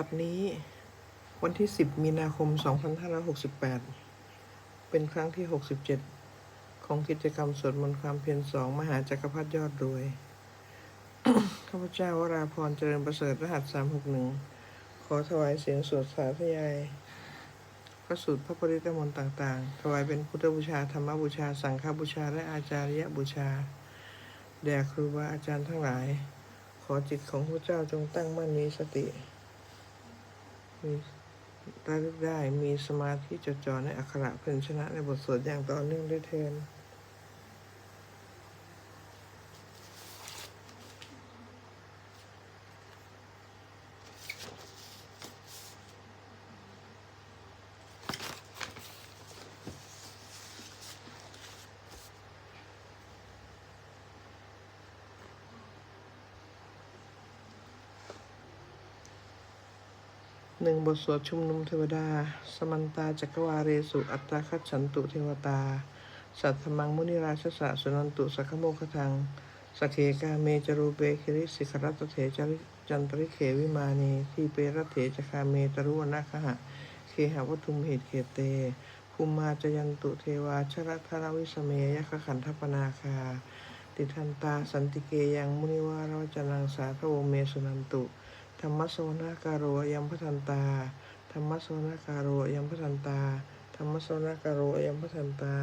บัดนี้วันที่ 10 มีนาคม 2568 เป็นครั้งที่ 67 ของกิจกรรมสวดมนต์ความเพียรสองมหาจักรพรรดิยอดรวย ข้าพเจ้าวราพรเจริญประเสริฐรหัส 361 ขอถวายเสียงสวดสาธยายพระสูตรพระปริตมนต์ต่างๆ ถวายเป็นพุทธบูชาธรรมบูชา สังฆบูชา และอาจารยบูชา แด่ครูบาอาจารย์ทั้งหลาย ขอจิตของพระเจ้าจงตั้งมั่นมีสติ มีระลึกได้มีสมาธิจดจ่อในอักขระเพื่อนชนะในบทสวดอย่างต่อเนื่องด้วยเทน หนึ่งบทสวดชุมนุมเทวดา สมันตาจักรวาเรสุ อัตตาคัจฉันตุเทวตา สัทธมังมุนิราชสะสุนันตุสัคโมคทังสเคกาเมจรูเปคิริสิขรัตเถจริจันตริเขวิมานีที่เปรตเถจคาเมตรุวนาคหะ เคหาวัตุมเหตุเขเตภูมาจยันตุเทวาชรทารวิสเมยคขันธปนาคา ติทันตาสันติเกยังมุนิวารวจนังสาธโวเมสุนันตุ ธรรมสวนาการโรยัมพทันตา ธรรมสวนาการโรยัมพทันตา ธรรมสวนาการโรยัมพทันตา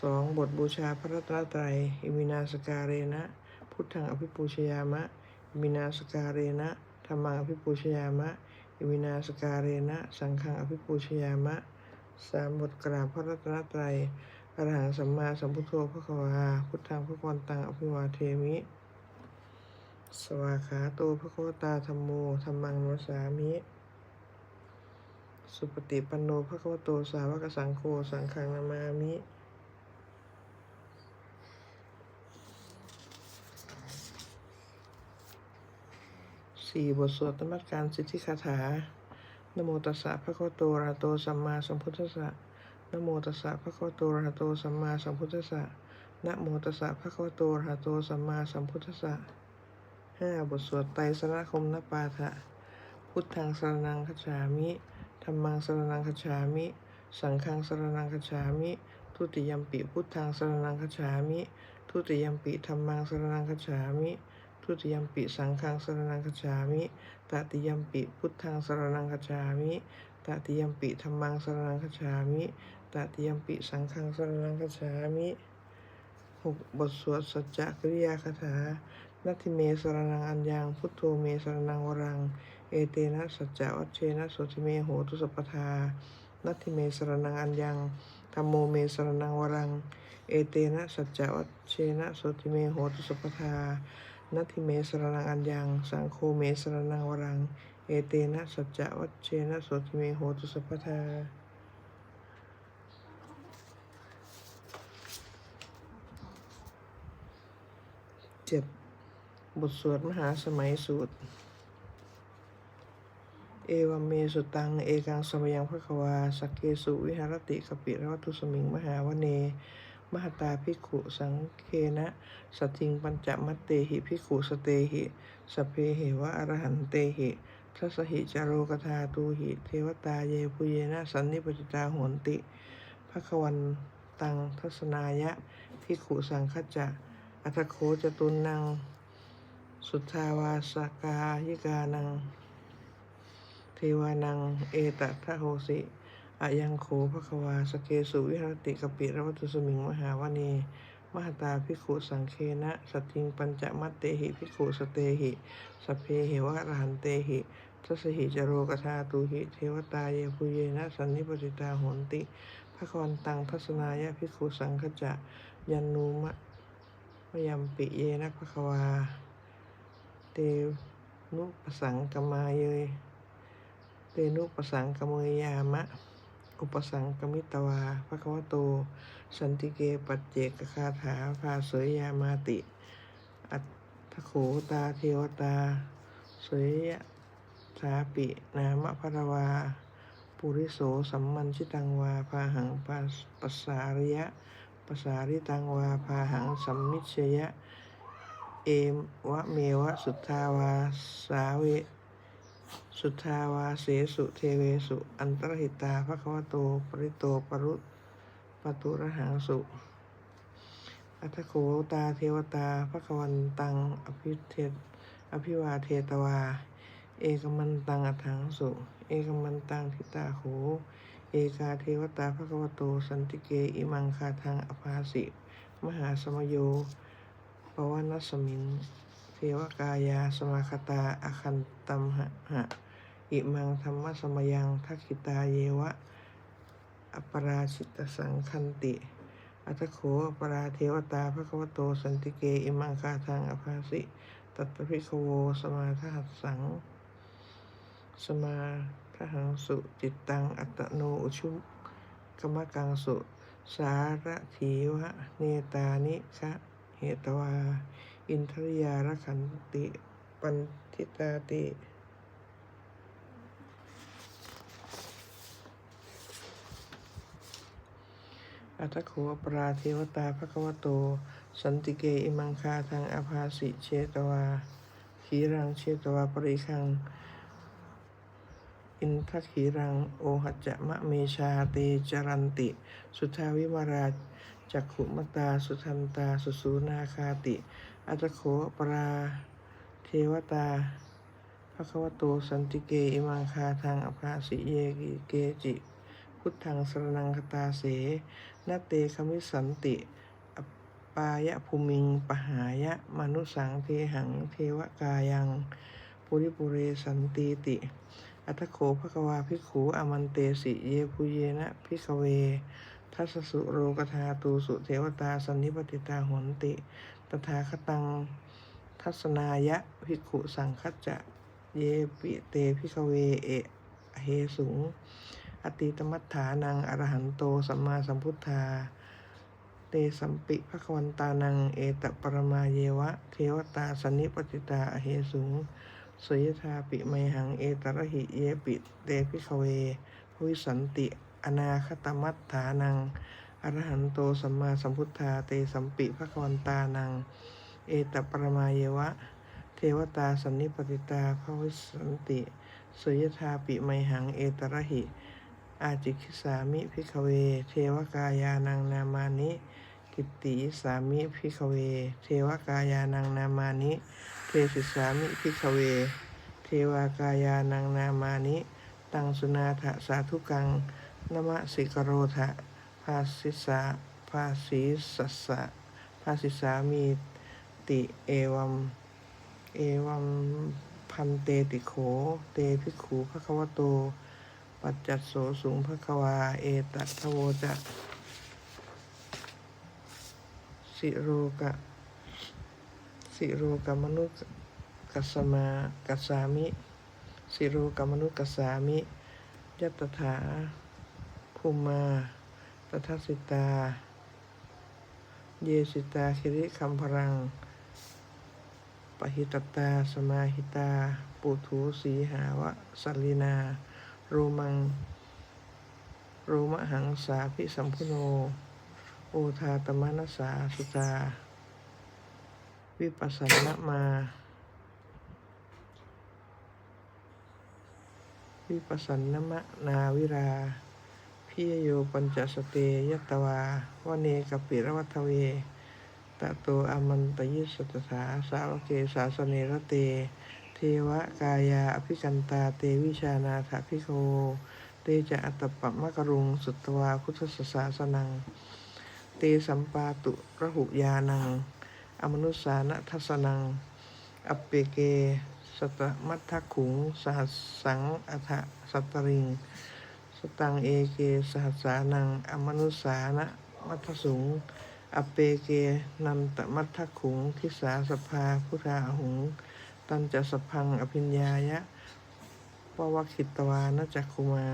สองบทบูชาพระรัตนตรัย อิมินาสการเรนะ พุทธังอภิปูชยามะ อิมินาสการเรนะ ธรรมังอภิปูชยามะ อิมินาสการเรนะ สังฆังอภิปูชยามะสามบทกราบพระรัตนตรัยอรหังสัมมาสัมพุทโธพระควาพุทธังพระกวันตังอภิวาเทมิ สวาขาโตพระโคตาธรรมโมธรรมังวสามิ สุปฏิปันโนพระโคโตสาวกสังโฆสังฆังนามามิ สี่บทสวดนมัสการสิทธิคาถานโมตัสสะพระโคโตระโตสัมมาสัมพุทธัสสะนโมตัสสะพระโคโตระโตสัมมาสัมพุทธัสสะนโมตัสสะพระโคโตระหะโตสัมมาสัมพุทธัสสะ ห้าบทสวดไตรสรคมนปาทะพุทธังสรนังคัจฉามิธรรมังสรนังคัจฉามิ สังฆังสรนังคัจฉามิ ทุติยมปิพุทธังสรนังคัจฉามิ ทุติยมปิธรรมังสรนังคัจฉามิทุติยมปิสังฆังสรนังคัจฉามิตติยมปิพุทธังสรนังคัจฉามิตติยมปิธรรมังสรนังคัจฉามิตติยมปิสังฆังสรนังคัจฉามิหกบทสวดสัจจกริยาคาถา นัตถิเมสรนังอัญญังพุทโธเมสรนังวรัง เอเตนะสัจจะวัชเชนะโสติเมโหตุสัพพทา นัตถิเมสรนังอัญญังธรรมโมเมสรนังวรัง เอเตนะสัจจะวัชเชนะโสติเมโหตุสัพพทา นัตถิเมสรนังอัญญัง สังโฆเมสรนังวรัง เอเตนะสัจจะวัชเชนะโสติเมโหตุสัพพทาเจ็ด บทสวดมหาสมัยสูตร เอวัมเมสุตัง เอกังสมยังพระควาสักเกสุวิหารติกปิรวัตุสมิง มหาวเน มหตาภิขุสังเคนะ สติงปัญจมัตเตหิภิขุสเตหิสเพเหวะอรหันเตหิทัสหิจาโรกธาตูหิ เทวตาเยปุเยนะสันนิปจิตาโหนติภควันตังทัศนายะภิขุสังคจะอัตโคจตุนนัง สุทธาวาสกายิกานังเทวานัง เอตทะโหสิอายังโขภควาสเกสุวิหรติกปิรวัตุสมิงมหาวณีมหตาภิกขุสังเคนะสติงปัญจมัตเตหิภิกขุสเตหิสเพเหวะรหันเตหิทัสหิจโรกธาตุหิเทวตาเยปุเยนะสันนิปติตาโหนติภควันตังทัศนายะภิกขุสังคจะยันนูมะมยัมปิเยนะภควา เตนุปสังกมาเยยเตนุปสังกมยามะ อุปสังกมิตวาภควโต สันติเกปัจเจกคาถาภาเสยยามาติ อัตถโขตาเทวตา เสยยะสาปิ นามะพรวา ปุริโสสัมมันชิตังวา พาหังปัสสาริยะปัสสาริตังวา พาหังสัมมิชยะ เอมวะเมวะสุทธาวาสาเวสุทธาวาเสสุเทเวสุ อันตรหิตาภควโตปริโตปรุปตุระหังสุอัตโขตาเทวตาภควันตังอภิเทศอภิวาเทตวา เอกมันตังอัถังสุ เอกมันตังทิตาโขเอกาเทวตาภควโตสันติเกอิมังคาทังอภาสิ มหาสมโย ปวนัสมิงเทวกายาสมาคตาอคันตัมหะหะอิมังธรรมสมยังทักขิตาเยวะ อปราชิตสังคันติ อัตโขอปราเทวตาภควโตสันติเก อิมังคาทังอภาสิ ตัตพิโวสมาทหัสสัง สมาทหังสุจิตตัง อัตโนอุชุกรรมกังสุ สารถีวะ เนตานิคะ เหตวา อินทริยารขันติ ปันทิตาติอัตโขปราเทวตาภควโต สันติเกอิมังคาทางอภาสิเชตวา ขีรังเชตวาปริคัง อินทขีรัง โอหัจจะมะเมชาเตจรันติ สุทาวิมารา จักขุมตา สุทันตา สุสูนาคาติ อัตโขปราเทวตาภควโตสันติเก อิมังคาทางอภาสิเยกิเกจิ พุทธังสรนังคตาเสนาเตคมิสันติปายะภูมิง ปหายะ มนุสังเทหัง เทวกายัง ปุริปุเรสันติติ อัตโขภควาภิกขุอามันเตสิ เยภูเยนะภิกเว ทัสสุโรกธาตูสุเทวตาสันนิปติตาหนติ ตถาคตัง ทัศนายะภิกขุสังคัจจะ เยปิเตภิกเวเอเหสุง อติตมัฏฐานังอรหันโตสัมมาสัมพุทธา เตสัมปิภควันตานัง เอตปรมาเยวะ เทวตาสันนิปติตาอเหสุงสยธาปิไมหังเอตระหิเยปิเตพิขเวภวิสันติ อนาคตมัฏฐานังอรหันโตสัมมาสัมพุทธาเตสัมปิภควันตานัง เอตปรมาเยวะ เทวตาสันนิปติตาภวิสันติสุยธาปิไมหังเอตระหิ อาจิคิสามิพิกเว เทวกายานังนามานิ กิตติสามิพิกเว เทวกายานังนามานิเทศิสามิพิกเว เทวากายานังนามานิ ตังสุนาถสาธุกัง นมะสิกโรทะภาสิสาภาสีสัสสะภาสิสามีติเอวัม เอวัมพันเตติโข เตภิกขุภควโต ปัจจัตโสสุงภควา เอตัทโวจะสิโรกะ สิโรกมนุกัสมากัสามิ สิโรกมนุกัสามิ ยัตถา ภูมาตทัสิตา เยสิตาคิริคัมพรัง ปหิตตา สมาหิตา ปุถุสีหาวะสัลลินา โรมัง โรมหังสาพิสัมพุโน โอทาตมนัสสาสุตา วิปัสสนะมา วิปัสสนมะนาวิรา พิยโยปัญจสเตยตวาวเนกปิรวัตเวตะโตอมันตยิสตถาสาวเกสาสเนระเต เทวกายาอภิกันตาเตวิชานาถพิโคเตจะอัตตปะมะกรุงสุตวาพุทธสสาสนัง เตสัมปาตุระหุยานัง อมนุสานะทัสนัง อัปเปเก สตมัทธขุง สหัสสังอัฏฐสัตริง สตังเอเกสหัสสานัง อมนุสสานะมัทสุง อเปเกนันตมัทขุงทิสาสภาพุทธาหุง ตันจะสพังอภิญญายะปวัคิตวานจักคุมา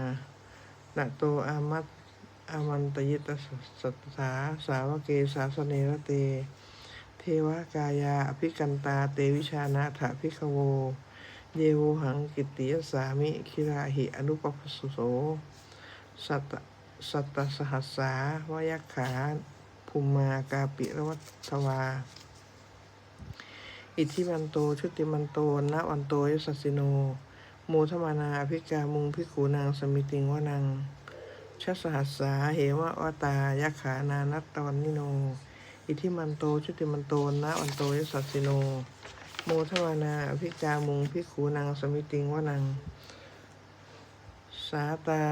ณโตอามัตอามันตยิตสัตถาสาวเกสาสเนระเต เทวกายาอภิกันตาเตวิชานาถาภิกโว เยโวหังกิติยสามิคิราหิอนุปปสุโสสัตตสัตสหัสสาวยักขาภูมากาปิรวัตถวา อิทิมันโตชุติมันโตนะวันโตยสัสสิโนโมทมานาภิกามุงพิกขุนางสมิติงวนังชัสหัสสาเหวะวตายะขานานัตตวันนิโน อิทิมันโตชุติมันโตนะวันโตยสัสสิโน โมทวานาอภิกามุงพิขุนางสมิติงวนัง สาตา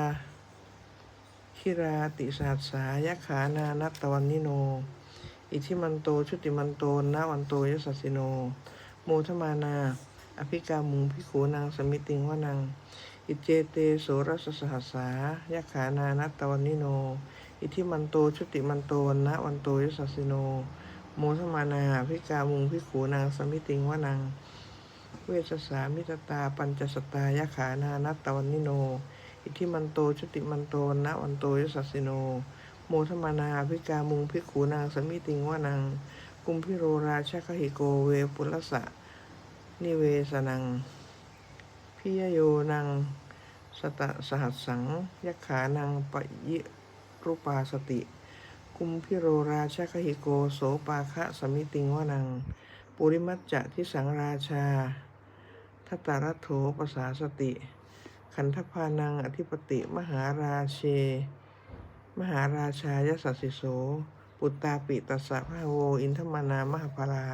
คิราติสาสสายขานานัตตวันนิโน อิทิมันโตชุติมันโตนะวันโตยสัสสิโน โมทมานา อภิกามุงพิขุนางสมิติงวนัง อิเจเตโสรสสหัสสายขานานัตตวันนิโน อิทิมันโตชุติมันโตนะวันโตยสัสสิโน มทมานาพิกามุงพิขูนางสมิติงวานังเวชสามิตตา ปัญจสตายะขานานัตตวันนิโน อิทิมันโตชุติมันโตนะวันโตยสัสสิโนโมทมานาพิกามุงพิขูนางสมิติงวานังกุมพิโรราชคหิโกเวปุลสะ นิเวสนังพิยโยนังสตะสหัสสังยักขานังปะยิรูปาสติ กุมพิโรราชคหิโกโสปาคะสมิติงวนัง ปุริมัจจะทิสังราชาทัตตารัตโถปสาสติ ขันธพานังอธิปติมหาราเช มหาราชายสัสสิโส ปุตตาปิตัสสะพะโว อินทมานามหาภารา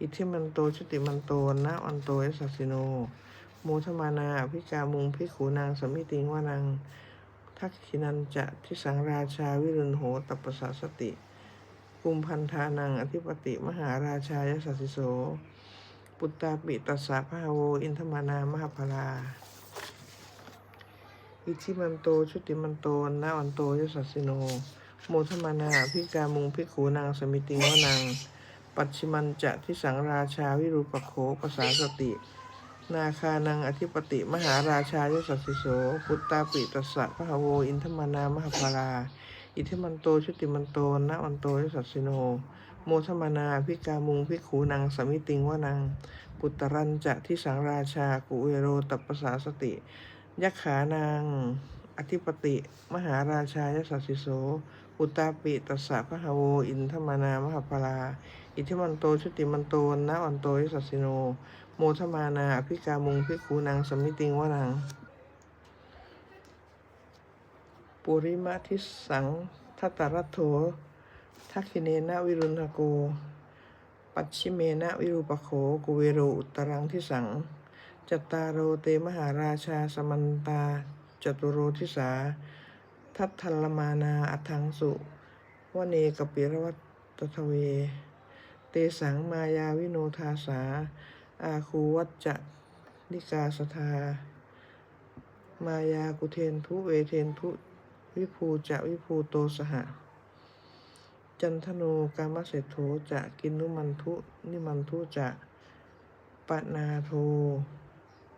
อิทธิมันโตชุติมันโตนะอันโตยสัสสิโนโมทมานาอภิกามุงพิกขูนางสมิติงวานัง ทักขินันจะทิสังราชาวิรุณโหตัปสาสติ กุมพันธานังอธิปติมหาราชายสัสสิโส ปุตตาปิตัสสะพะโวอินทมานามหาภาราอิทิมันโตชุติมันโตนะอันโตยสัสสิโน โมทมานาอภิกามุงพิขูนางสมิติวานัง ปัจฉิมันจะทิสังราชาวิรูปโขปสาสติ นาคานังอธิปติมหาราชายสัสสิโสพุตตาปิตัสสะพะโวอินทมานามหาภารา อิทิมันโตชุติมันโตนะวันโตยสัสสิโน โมทมานาพิกามุงพิกขูนางสมิติงวานังปุตตรันจะทิสังราชากุเวโรตัปปสาสติยักขานางอธิปติมหาราชายสัสสิโสปุตตาปิตัสสะพะโวอินทมานามหาภารา อิทิมันโตชุติมันโตนะวันโตยสัสสิโน โมทมานาอภิกามุงพิกขูนางสมิติงวนัง ปุริมาทิสังทัตตรัตโถทักขิเนนะวิรุณโก ปัจฉิเมนะวิรูปโขกุเวโรอุตรังทิสังจตตาโรเตมหาราชาสมันตา จตุโรทิสา ทัตทัลลมานาอัทังสุวเนกปิรวัตตทเว เตสังมายาวิโนทาสา อาคูวัจจะนิกาสทามายากุเทนทุเวเทนทุวิภูจะวิภูโตสหะ จันทโนกามเสโถจะกินนุมันทุนิมันทุจะปนาโท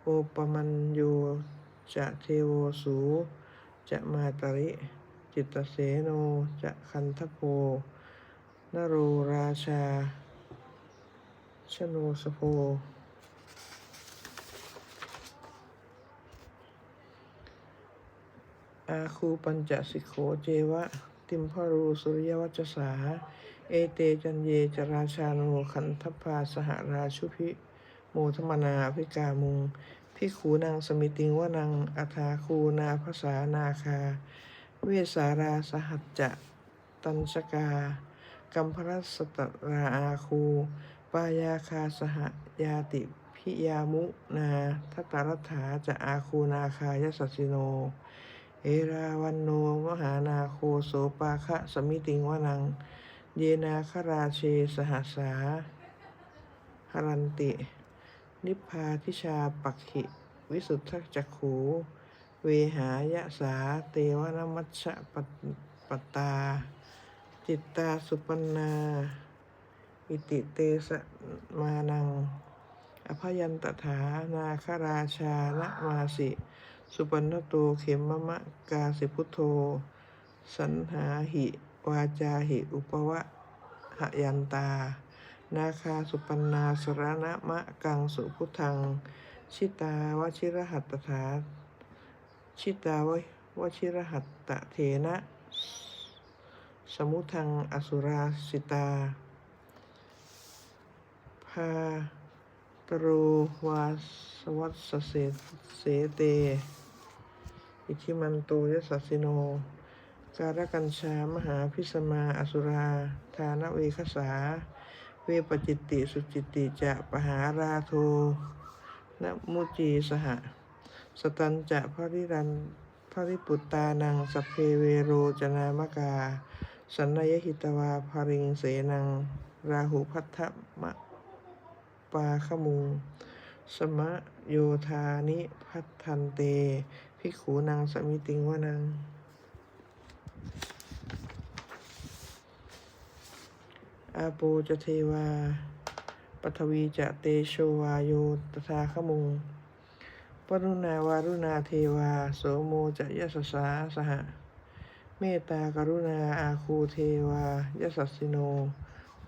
โอปมัญโยจะเทโวสูจะมาตริ จิตตเสโนจะคันทโพนโรราชา ชโนสโพอาคูปัญจสิกโขเจวะ ติมพรูสุริยวัจสา เอเตจันเยจราชาโนขันทพาสหราชุพิโมทมนาภิกามุงพิขูนางสมิติงวนังอัฐาคูนาภาษานาคา เวสาราสหัจจะ ตัญชกา กัมพรัสสตราอาคู ปายาคาสหยาติพิยามุนาทัตตารัฐาจะอาคูนาคายสัสิโน เอราวันโนมหานาโคโสปาคะสมิติงวนัง เยนาคราเชสหัสาหรันติ นิพพาทิชาปักขิ วิสุทธจักขู เวหายะสาเตวนมัชฌะปปตา จิตตาสุปนา อิติเตสมานัง อภยันตถานาคราชานะมาสิ สุปนนโตเขมมะมะกาสิพุทโธ สันหาหิ วาจาหิ อุปวะหยันตา นาคาสุปันนาสรณะมะกังสุพุทธัง ชิตาวชิรหัตถา ชิตาววชิรหัตตะเถนะ สมุทังอสุราสิตา พาตโรวาสวัสเสเสเต อิทิมันโตยสัสสิโน การกัญชามหาพิสมาอสุรา ทานเวคสา เวปจิตติสุจิตติจะปหาราโทนมุจีสห สตันจะภริรันภริปุตตานังสพเพเวโรจนามกา สันนยหิตวาภริงเสนัง ราหุพัทธมะ ปาขมุงสมะโยธานิพัทธันเตภิกขุนางสมิติงวานัง อาโปจะเทวาปฐวีจะเตโชวาโยตถาขมุงปรุณาวารุณาเทวา โสโมจะยสสาสหเมตตากรุณาอาคูเทวายสัสสิโน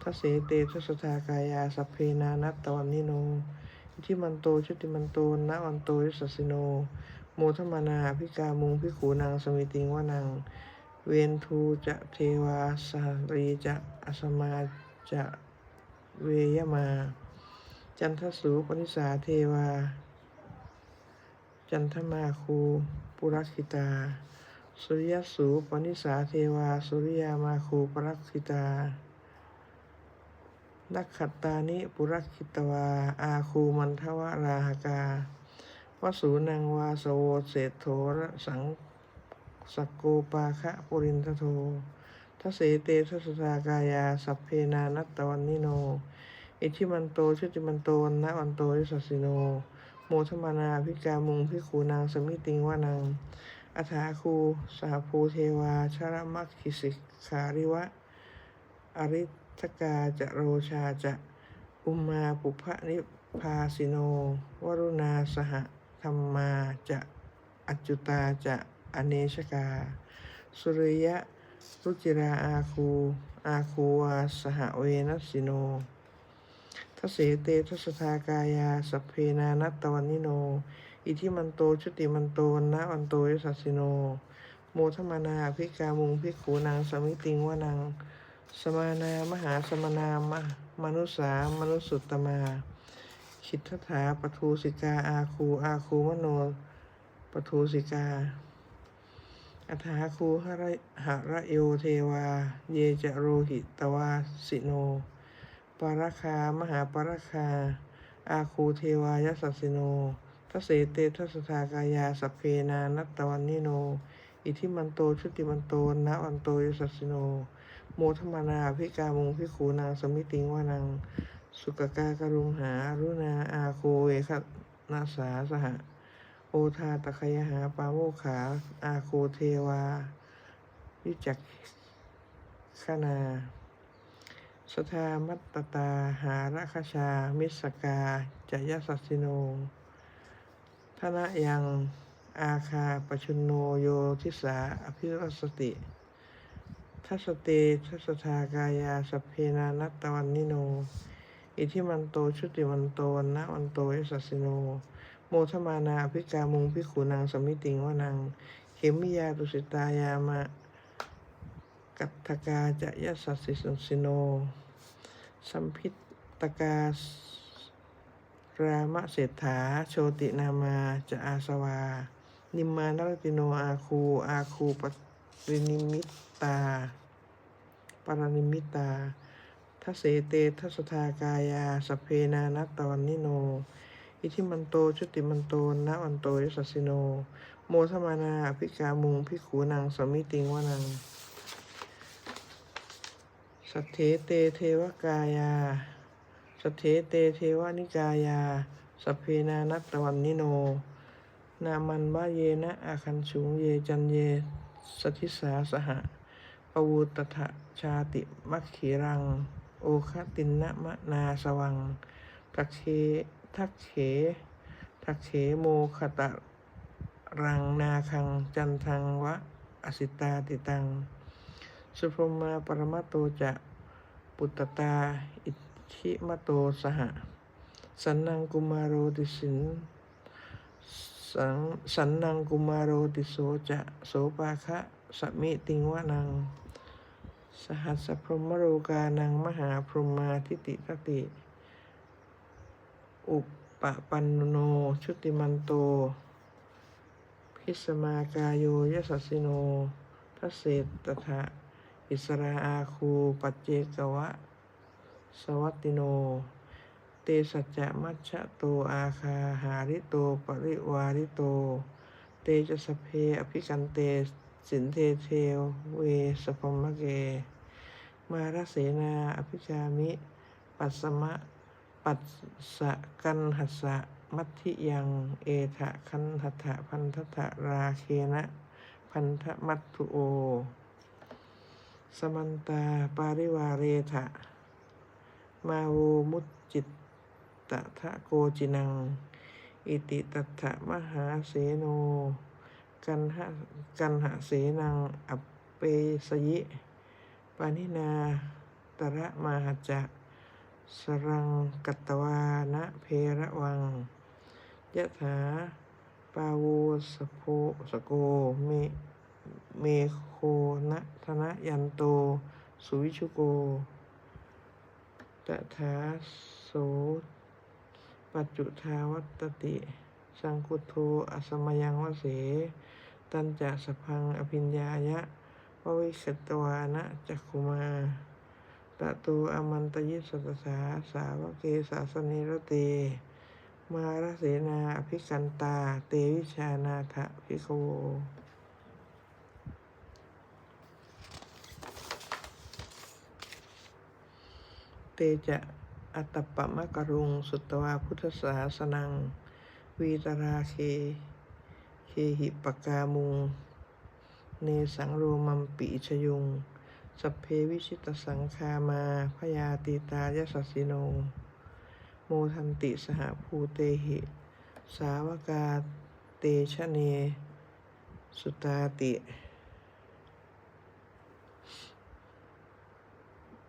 ทสเสเตทสทากายาสัพเพนานัตตวันนิโนอิทิมันโตชุติมันโตนะวันโตยสัสสิโน โมทมานาพิกามุงพิขูนางสมิติงวนังเวนทูจะเทวาสารีจะอสมาจะเวยมา จันทสูปนิสาเทวา จันทมาคูปุรักิตา สุริยสูปนิสาเทวา สุริยามาคูปรักิตา นักขัตตานิปุรักขิตวา อาคูมันทวราหกาวสูนังวาสโวเศธโธรสังสกโกปาคะปุรินทโททเสเตทัสสากายา สัพเพนานัตตวันนิโน อิทิมันโตชุติมันโตวันนะวันโตยสัสิโน โมทมานาพิกามุงพิขูนางสมิติงวานังอัฐาคูสหภูเทวาชรมัคคิสิกขาริวะ อริ ทกาจะโรชาจะอุมาปุพะนิพาสิโน วรุณาสหธรรมาจะอจจุตาจะอเนชกา สุริยะรุจิราอาคู อาคูวาสหเวนัสิโนทเสเตทัสทากายาสเพนานัตตวันนิโน อิทิมันโตชุติมันโตนะวันโตยสัสสิโน โมทมานาภิกามุงภิกขูนางสมิติงวานัง สมานามหาสมานามมนุสามนุสุตตมา คิดทถาปทูสิกาอาคูอาคูมโนปทูสิกาอัฐาคูหระหระโยเทวา เยจะโรหิตวาสิโน ปาราคามหาปาราคา อาคูเทวายสัสสิโนทเสเตทัสทากายาสัพเพนานัตตวันนิโน อิทิมันโตชุติมันโตนะวันโตยสัสสิโน โมทมานาพิกามุงพิขูนางสมิติงวานัง สุกกากรุมหารุณาอาโคเวคนาสาสหโอทาตะคยหาปาโมขา อาโคเทวา วิจักขนา สทามัตตตาหาระคชา มิสกาจยสัสสิโนทนะยังอาคาปชุนโนโยทิสาอภิรัสติ ทัสเตทัสทากายาสัพเพนานัตตวันนิโน อิทิมันโตชุติมันโตวันนะวันโตยสัสสิโน โมทมานาภิกามุงภิขุนางสมิติงวานังเขมิยาตุสิตายามะ กัตถกาจะยสสสิสุสิโน สัมพิตตการามเศรษฐา โชตินามาจะอาสวา นิมมานรติโนอาคู อาคูปรินิมิตตา ปรนิมิตาทเสเตทัสทากายาสเพนานัตตวันนิโน อิทิมันโตชุติมันโตนะวันโตยสัสสิโน โมทมานาภิกามุงภิกขูนางสมิติงวนัง สัทเถเตเทวกายา สัทเถเตเทวนิกายาสัพเพนานัตตวันนิโน นามันบาเยนะอาคันชุงเยจันเย สทิสาสหะ ปวูตถะชาติมัคขีรัง โอคตินนะมะนาสวัง ทักเคทักเขทักเขโมคตะรังนาคัง จันทังวะอสิตาติตัง สุพรมาปรมาโตจะปุตตาอิทธิมโตสหสันนังกุมารโรติสินสังสันนังกุมารโรติโสจะโสปาคะสมิติงวานัง สหัสพรหมโรกานังมหาพรหมาทิติตติ อุปปะปันโน ชุติมันโต พิสมากายโยยสัสสิโนทัสเสตถะอิสราอาคูปัจเจกวะ สวัตติโน เตสัจจะมัชะโตอาคาหาริโต ปริวาริโต เตจะสเพอภิกันเต สินเทเทวเวสพมะเก มารเสนาอภิชามิ ปัสสมะ ปัสสะกันหัสสะมัทธิยัง เอทะคันหัตถะพันธทะราเคนะ พันธมัตถุโอ สมันตาปาริวาเรทะ มาโวมุจจิตตะทะโกจินัง อิติตัตถะมหาเสโน กันหะกันหะเสนังอัปเปสยิปานินาตระมาหจะสรังกัตวานะเพระวังยะถาปาโวสโพสโกเมเมโคนะธนะยันโต สุวิชุโกตถาโสปัจจุทาวัตติ สังคุโทอสมยังวเส ตันจะสพังอภิญญายะววิคตวานะจักขุมาตะตูอมันตยิสัตสาสาวเกสาสนิรเต มารเสนาอภิกันตา เตวิชานาถภิกโวเตจะอัตตปะมะกรุง สุตวาพุทธศาสนัง วีตราเค เคหิปกามุง เนสังโรมัมปิชยุง สัพเพวิชิตสังคามาพยาติตายสัสสิโน โมทันติสหภูเตหิ สาวกาเตชะเน สุตาติ